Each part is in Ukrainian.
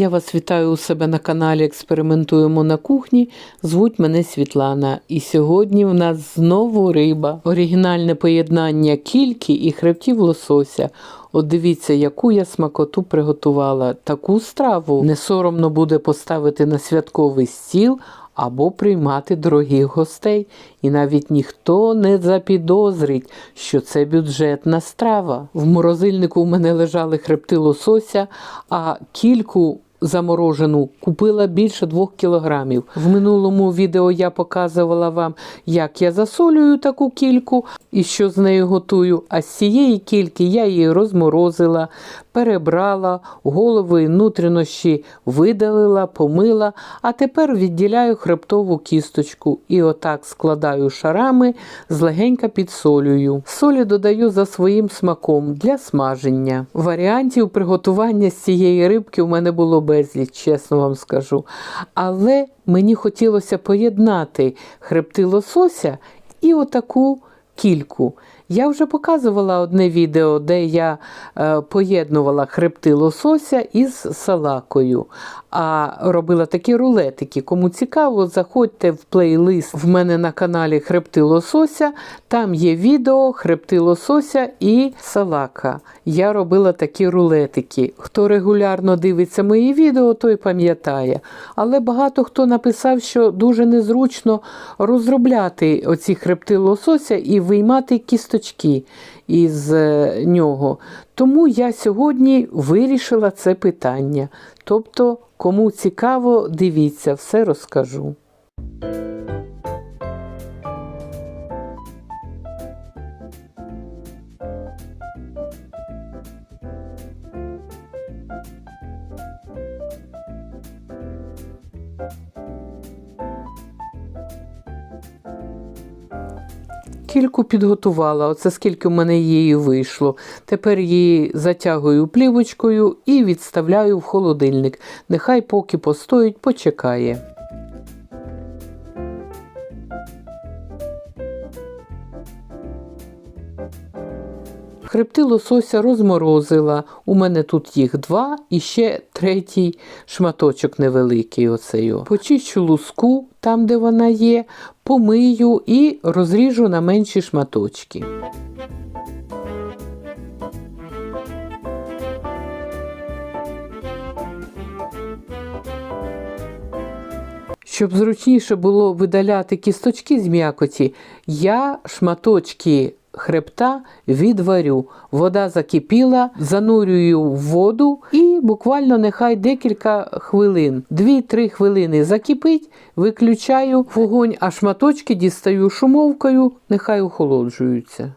Я вас вітаю у себе на каналі Експериментуємо на кухні. Звуть мене Світлана. І сьогодні в нас знову риба. Оригінальне поєднання кільки і хребтів лосося. От дивіться, яку я смакоту приготувала. Таку страву не соромно буде поставити на святковий стіл або приймати дорогих гостей. І навіть ніхто не запідозрить, що це бюджетна страва. В морозильнику у мене лежали хребти лосося, а кільку заморожену купила більше двох кілограмів. В минулому відео я показувала вам, як я засолюю таку кільку і що з нею готую. А з цієї кільки я її розморозила, перебрала, голови і нутрінощі видалила, помила, а тепер відділяю хребтову кісточку і отак складаю шарами, злегенька підсолюю. Солі додаю за своїм смаком для смаження. Варіантів приготування з цієї рибки у мене було безліч, чесно вам скажу. Але мені хотілося поєднати хребти лосося і отаку кільку. Я вже показувала одне відео, де я е, поєднувала хребти лосося із салакою, а робила такі рулетики. Кому цікаво, заходьте в плейлист в мене на каналі Хребти лосося. Там є відео хребти лосося і салака. Я робила такі рулетики. Хто регулярно дивиться мої відео, той пам'ятає. Але багато хто написав, що дуже незручно розробляти оці хребти лосося і виймати кісточки із е, нього. Тому я сьогодні вирішила це питання. Тобто, кому цікаво, дивіться, все розкажу. Кільку підготувала, оце скільки в мене її вийшло. Тепер її затягую плівочкою і відставляю в холодильник. Нехай поки постоїть, почекає. Хребти лосося розморозила. У мене тут їх два і ще третій шматочок невеликий. Оцей. Почищу луску там, де вона є, помию і розріжу на менші шматочки. Щоб зручніше було видаляти кісточки з м'якоті, я шматочки хребта відварю. Вода закипіла, занурюю в воду і буквально нехай декілька хвилин, 2-3 хвилини закипить, виключаю вогонь, а шматочки дістаю шумовкою, нехай охолоджуються.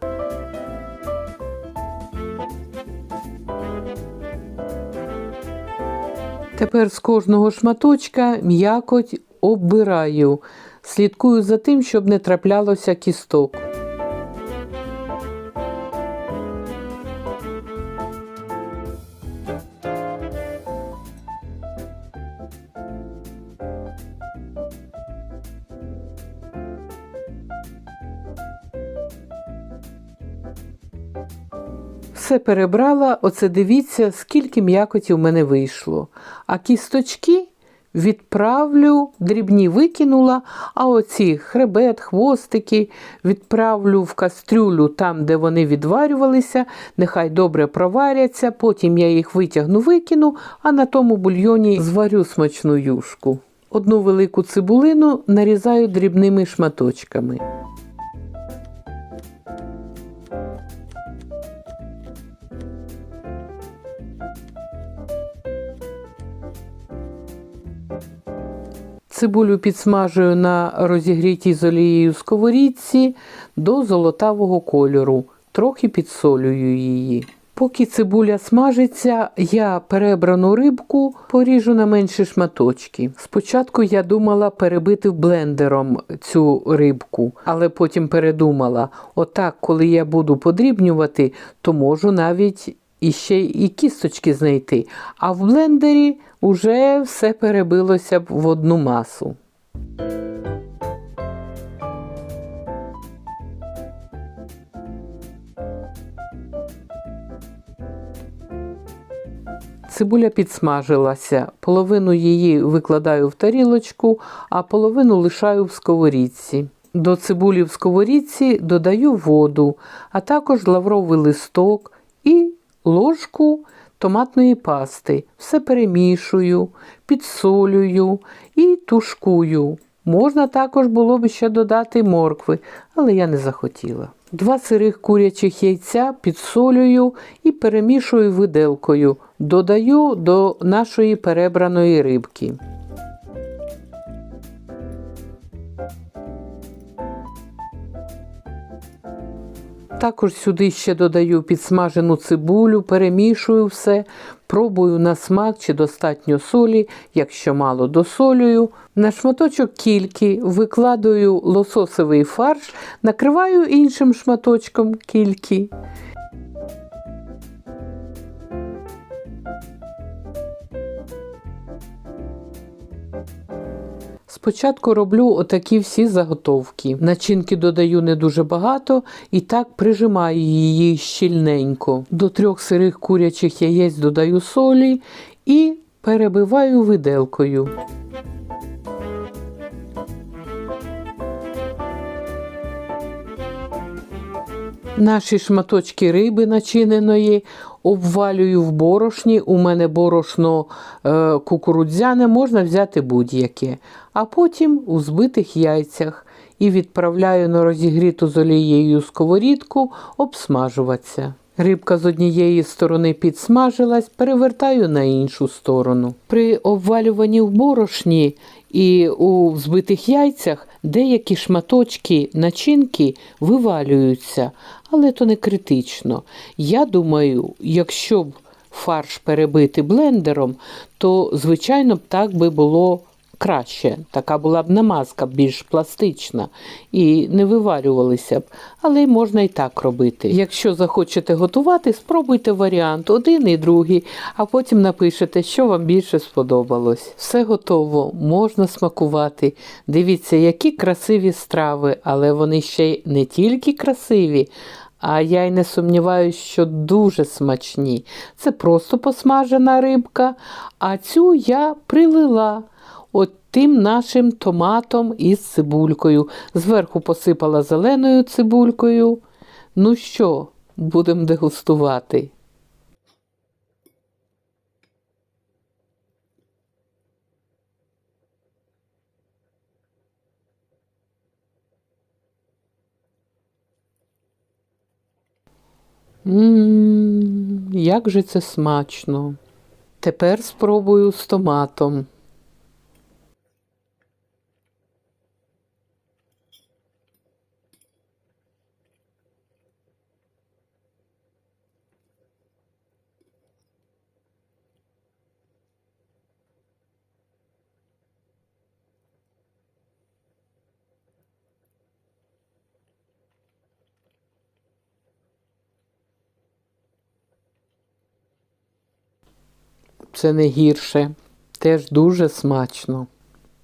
Тепер з кожного шматочка м'якоть оббираю. Слідкую за тим, щоб не траплялося кісток. Все перебрала, оце дивіться, скільки м'якоті в мене вийшло. А кісточки відправлю, дрібні викинула, а оці хребет, хвостики відправлю в кастрюлю там, де вони відварювалися, нехай добре проваряться, потім я їх витягну, викину, а на тому бульйоні зварю смачну юшку. Одну велику цибулину нарізаю дрібними шматочками. Цибулю підсмажую на розігрітій з олією сковорідці до золотавого кольору, трохи підсолюю її. Поки цибуля смажиться, я перебрану рибку поріжу на менші шматочки. Спочатку я думала перебити блендером цю рибку, але потім передумала: отак, коли я буду подрібнювати, то можу навіть іще і кісточки знайти. А в блендері вже все перебилося б в одну масу. Цибуля підсмажилася. Половину її викладаю в тарілочку, а половину лишаю в сковорідці. До цибулі в сковорідці додаю воду, а також лавровий листок і ложку томатної пасти. Все перемішую, підсолюю і тушкую. Можна також було б ще додати моркви, але я не захотіла. Два сирих курячих яйця підсолюю і перемішую виделкою. Додаю до нашої перебраної рибки. Також сюди ще додаю підсмажену цибулю, перемішую все, пробую на смак чи достатньо солі, якщо мало досолюю. На шматочок кільки викладаю лососовий фарш, накриваю іншим шматочком кільки. Спочатку роблю отакі всі заготовки. Начинки додаю не дуже багато і так прижимаю її щільненько. До трьох сирих курячих яєць додаю солі і перебиваю виделкою. Наші шматочки риби начиненої обвалюю в борошні. У мене борошно е, кукурудзяне, можна взяти будь-яке. А потім у збитих яйцях і відправляю на розігріту з олією сковорідку обсмажуватися. Рибка з однієї сторони підсмажилась, перевертаю на іншу сторону. При обвалюванні в борошні і у взбитих яйцях деякі шматочки начинки вивалюються, але то не критично. Я думаю, якщо б фарш перебити блендером, то, звичайно, б так би було краще. Така була б намазка більш пластична і не виварювалися б. Але можна і так робити. Якщо захочете готувати, спробуйте варіант один і другий, а потім напишете, що вам більше сподобалось. Все готово, можна смакувати. Дивіться, які красиві страви, але вони ще й не тільки красиві. А я й не сумніваюся, що дуже смачні. Це просто посмажена рибка, а цю я прилила от тим нашим томатом із цибулькою. Зверху посипала зеленою цибулькою. Ну що, будемо дегустувати. Ммм, як же це смачно. Тепер спробую з томатом. Це не гірше, теж дуже смачно.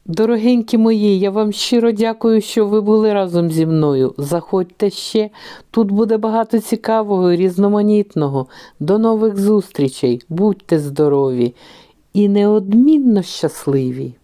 Дорогенькі мої, я вам щиро дякую, що ви були разом зі мною. Заходьте ще, тут буде багато цікавого і різноманітного. До нових зустрічей, будьте здорові і неодмінно щасливі!